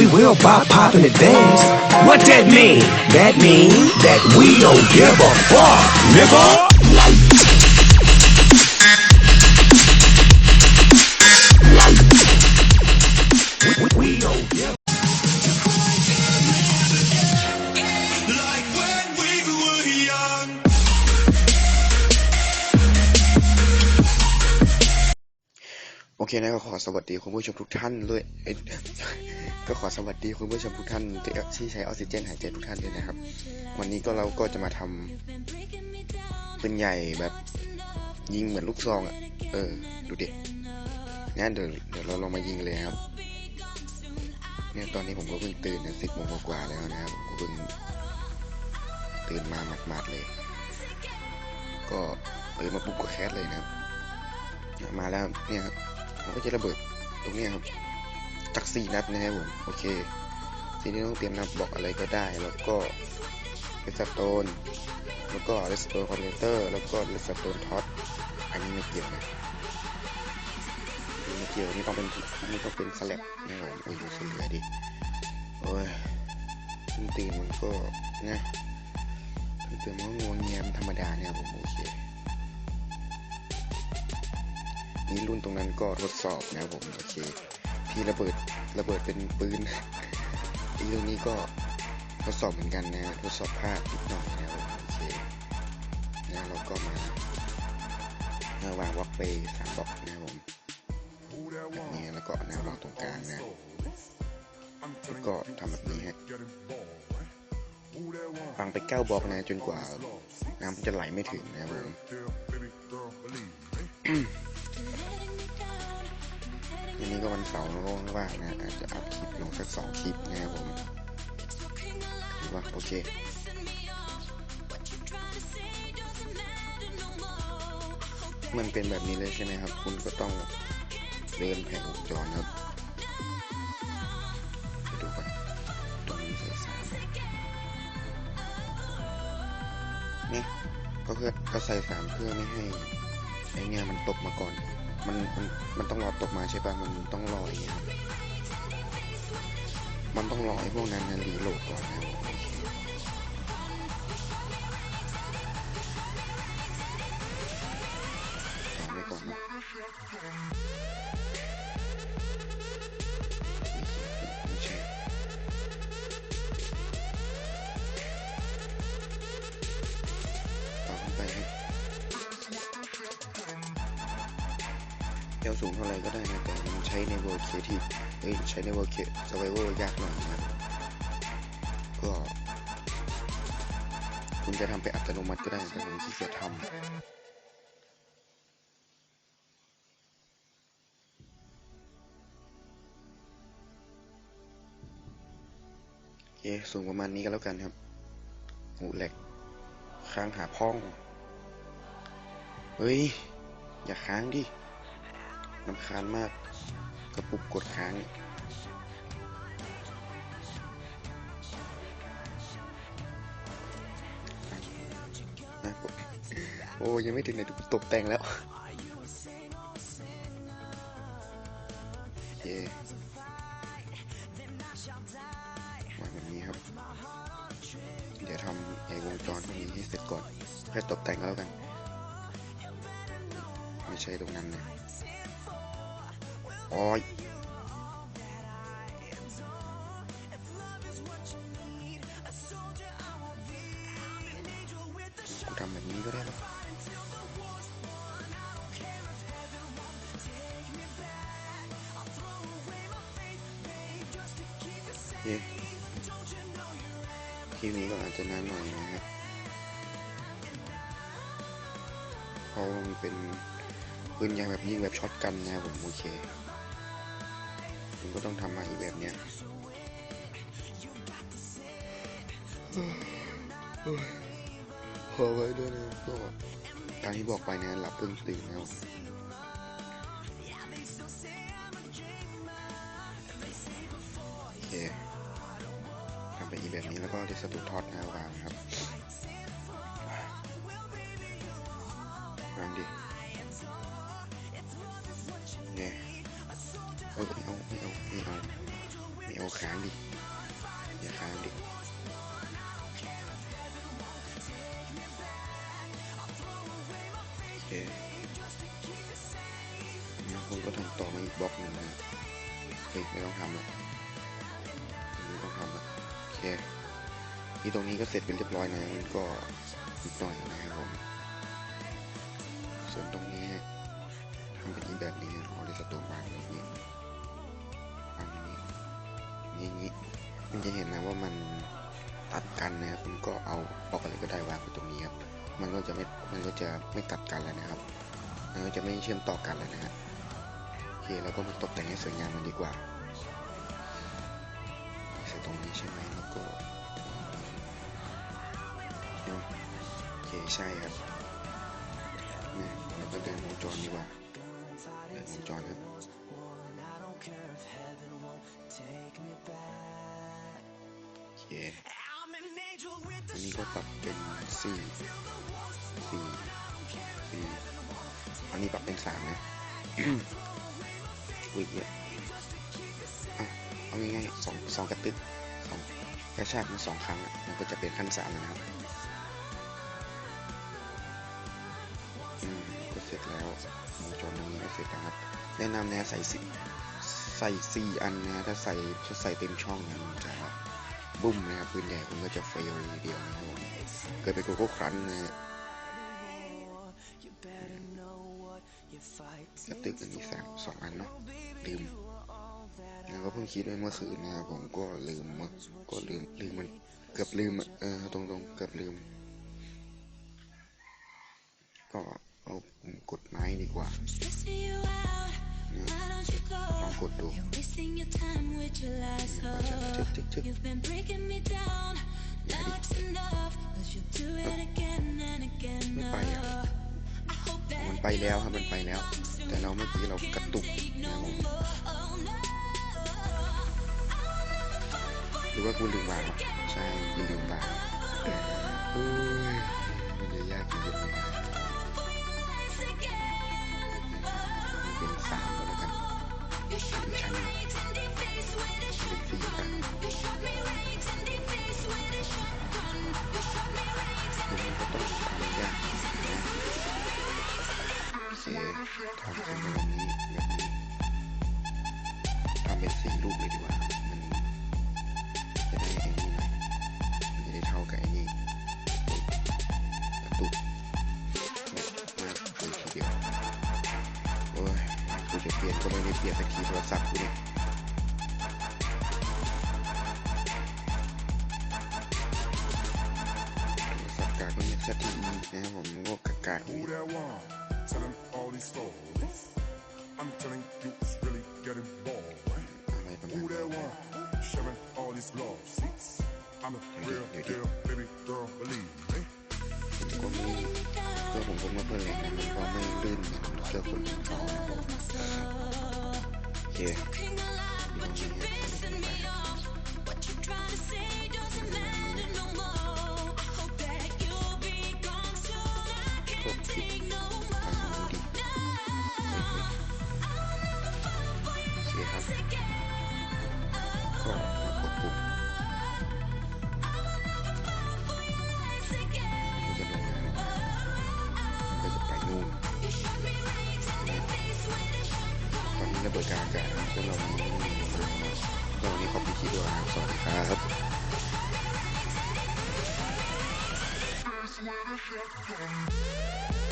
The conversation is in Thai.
we will pop, pop in advance. What that mean? That mean that we don't give a fuck, nigga. เคนะก็ขอสวัสดีคุณผู้ชมทุกท่านเลยเอ้ยก็ขอสวัสดีคุณผู้ชมทุกท่านที่ที่ใช้ออกซิเจนหายใจทุกท่านด้วยนะครับ วันนี้ก็เราก็จะมาทำปืนใหญ่แบบยิงเหมือนลูกซองอะเออ ดูเดิงั้นเดี๋ยวเดี๋ยวเราลองมายิงเลยครับ เนี่ยตอนนี้ผมก็เพิ่งตื่นนะสิบโมงกว่าแล้วนะครับผมเพิ่งตื่นมาหมาดๆเลย ก็ตื่นมาปุ๊บก็แคสเลยนะครับมาแล้วเนี่ย ครับผมก็จะระเบิดตรงนี้ครับจากสี่นัดนะครับผมโอเคทีนี้ต้องเตรียมนับบอกอะไรก็ได้ แล้วก็เลสโตนแล้วก็เลสโตนคอนเนเตอร์ แล้วก็เลสโตนท็อตอันนี้ไม่เกี่ยวนะไม่เกี่ยวนี่ต้องเป็นนี่ต้องเป็นสลับนะครับผมโอ้ยมันเหลือดิโอ้ยขึ้นตีมันก็นะขึ้นตีมันก็งวงเงียมธรรมดาเนี่ยผมโอเค นี่รุ่นตรงนั้นก็ทดสอบนะครับผมโอเคที่ระเบิดระเบิดเป็นปืนอีกเรื่องนี้ก็ทดสอบเหมือนกันนะทดสอบภาพนิดหน่อยนะครับผมโอเคนะเราก็มาเมื่อวางวอล์กไปสามบล็อกนะครับผมแบบนี้แล้วก็แนววางตรงกลางนะแล้วก็ทำแบบนี้ฮะฟังไปเก้าบล็อกนะจนกว่าน้ำมันจะไหลไม่ถึงนะครับผม วันนี้ก็วันเสาร์แล้วก็ว่างนะอาจจะอัพคลิปลงสักสองคลิปนะครับผมถือว่าโอเคมันเป็นแบบนี้เลยใช่ไหมครับ คุณก็ต้องเดินแผงวงจรครับดูก่อนตรงนี้ใส่สามเนี่ยก็เพื่อก็ใส่สามเพื่อไม่ให้ไอ้เนี่ยมันตกมาก่อน มันมันมันต้องรอตกมาใช่ปะมันต้องรออย่างเงี้ยมันต้องรอไอ้พวกนั้นนะรีโหลดก่อนนะไปก่อนนะ สูงเท่าไหร่ก็ได้นะแต่มันใช้ในเวิร์เคที่เอ้ยใช้ในเวิร์เคสไวเวอร์ยากหน่อยนะครับก็คุณจะทำไปอัตโนมัติก็ได้แต่ผมขี้เกียจทำโอเคสูงประมาณนี้ก็แล้วกันครับหูแหลกค้างหาพ้อง เฮ้ย อย่าค้างดิ นำคาญมาก กระปุกกดค้างโอ้ยังไม่ถึงไหนตกแต่งแล้วโอเคมาแบบนี้ครับ เดี๋ยวทำไอ้วงจรพวกนี้ให้เสร็จก่อนค่อยตกแต่งแล้วกัน ไม่ใช่ตรงนั้นนะ โอ้ยกูทำแบบนี้ก็ได้หรอเย้คลิปนี้ก็อาจจะนานหน่อยนะครับเพราะมันเป็นปืนยางแบบยิงแบบช็อตกันนะครับผมโอเค ผมก็ต้องทำมาอีกแบบเนี้ยขอไว้ด้วยนะก็ตามที่บอกไปนะหลับเพิ่งตื่นแล้วโอเคทำไปอีกแบบนี้แล้วก็จะสตูทอดหน้าวางครับ เนี่ยเออไม่เอาไม่เอาไม่เอาไม่เอาค้างดิอย่าค้างดิโอเคเนี่ยผมก็ทำต่อมาอีกบล็อกหนึ่งนะเฮ้ยไม่ต้องทำละไม่ต้องทำละโอเคนี่ตรงนี้ก็เสร็จเป็นเรียบร้อยนะมันก็อีกหน่อยนะครับผมส่วนตรงนี้ทำเป็นอีแบบนี้รอได้สตูวางอย่างนี้วางอย่างนี้ อย่างนี้มันจะเห็นนะว่ามันตัดกันนะครับคุณก็เอาออกอะไรก็ได้วางไปตรงนี้ครับมันก็จะไม่มันก็จะไม่ตัดกันแล้วนะครับ มันก็จะไม่เชื่อมต่อกันแล้วนะฮะโอเคเราก็มาตกแต่งให้สวยงามมันดีกว่าใส่ตรงนี้ใช่ไหมแล้วก็เนาะโอเคใช่ครับเนี่ยเราก็เดินวงจรดีกว่าเดินวงจรครับ โอเคอันนี้ก็ปรับเป็นสี่สี่สี่อันนี้ปรับเป็นสามนะอุ้ยเยอะอะเอาง่ายๆสองสองกระตึกสองกระชากมันสองครั้งอะมันก็จะเป็นขั้นสามแล้วนะครับอืมก็เสร็จแล้ววงจรตรงนี้ก็เสร็จแล้วครับแนะนำนะใส่สี่ ใส่สี่อันนะถ้าใส่ถ้าใส่เต็มช่องนะมันจะบุ้มนะครับปืนแดงมันก็จะเฟลทีเดียวนะผมเกิดไปนโกโก้ครันนะฮะกระตึกอันนี้สามสองอันเนาะลืมแล้วก็เพิ่งคิดไว้เมื่อคืนนะครับผมก็ลืมก็ลืมลืมมันเกือบลืมเออตรงตรงๆเกือบลืม it's enough, cause you do it again and again. ไม่ไปอะ Oh, I hope มัน that ไปแล้วครับมันไปแล้ว แต่เราเมื่อกี้เรากระตุก take นะ no ผม more. Oh no, I'll never fall for หรือว่ากูลืมวางวะใช่กูลืมวางเออโอ้ยมันจะยากจริงๆ เป็นสี่ลูกเลยดีกว่า มันจะได้ไอ้นี่หน่อยมันจะได้เท่ากับไอ้นี่ตุกมากเลยทีเดียวโอ้ยกูจะเปลี่ยนก็ไม่ได้เปลี่ยนสักทีโทรศัพท์กูเนี่ยโทรศัพท์กากก็เนี่ยสักทีนะครับผมก็กกากา Telling all these stories. I'm telling you, it's really getting boring. Who นี้ that one? Sharing all these love seats. I'm a real deal, baby girl, believe me. ผ ระเบิดกลางอากาศนะพวกเราไม่มีมานะก็วันนี้ขอบคุณที่ดูนะครับสวัสดีครับ I'm not a